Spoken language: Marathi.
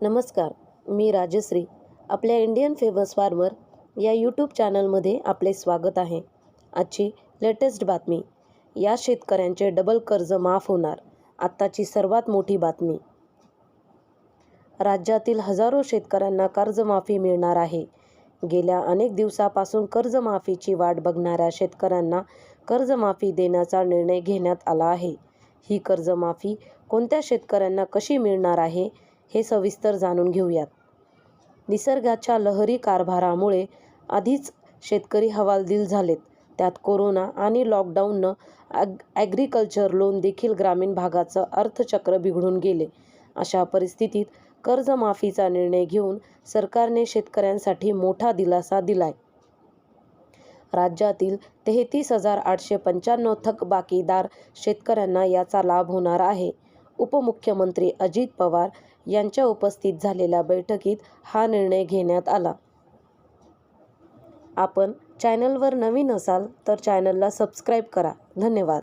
नमस्कार मी राजश्री. आपल्या इंडियन फेमस फार्मर या यूट्यूब चॅनलमध्ये आपले स्वागत आहे. आजची लेटेस्ट बातमी या शेतकऱ्यांचे डबल कर्ज माफ होणार आत्ताची सर्वात मोठी बातमी. राज्यातील हजारो शेतकऱ्यांना कर्जमाफी मिळणार आहे. गेल्या अनेक दिवसापासून कर्जमाफीची वाट बघणाऱ्या शेतकऱ्यांना कर्जमाफी देण्याचा निर्णय घेण्यात आला आहे. ही कर्जमाफी कोणत्या शेतकऱ्यांना कशी मिळणार आहे हे सविस्तर जाणून घेऊयात. निसर्गाच्या लहरी कारभारामुळे आधीच शेतकरी हवालदिल झालेत. त्यात कोरोना आणि लॉकडाऊननं ॲग ॲग्रिकल्चर लोन देखील ग्रामीण भागाचं अर्थचक्र बिघडून गेले. अशा परिस्थितीत कर्जमाफीचा निर्णय घेऊन सरकारने शेतकऱ्यांसाठी मोठा दिलासा दिलाय. राज्यातील तेहतीस हजार आठशे पंच्याण्णव थकबाकीदार शेतकऱ्यांना याचा लाभ होणार आहे. उपमुख्यमंत्री अजित पवार यांच्या उपस्थित झालेल्या बैठकीत हा निर्णय घेण्यात आला. आपण चॅनलवर नवीन असाल तर चॅनलला सबस्क्राईब करा. धन्यवाद.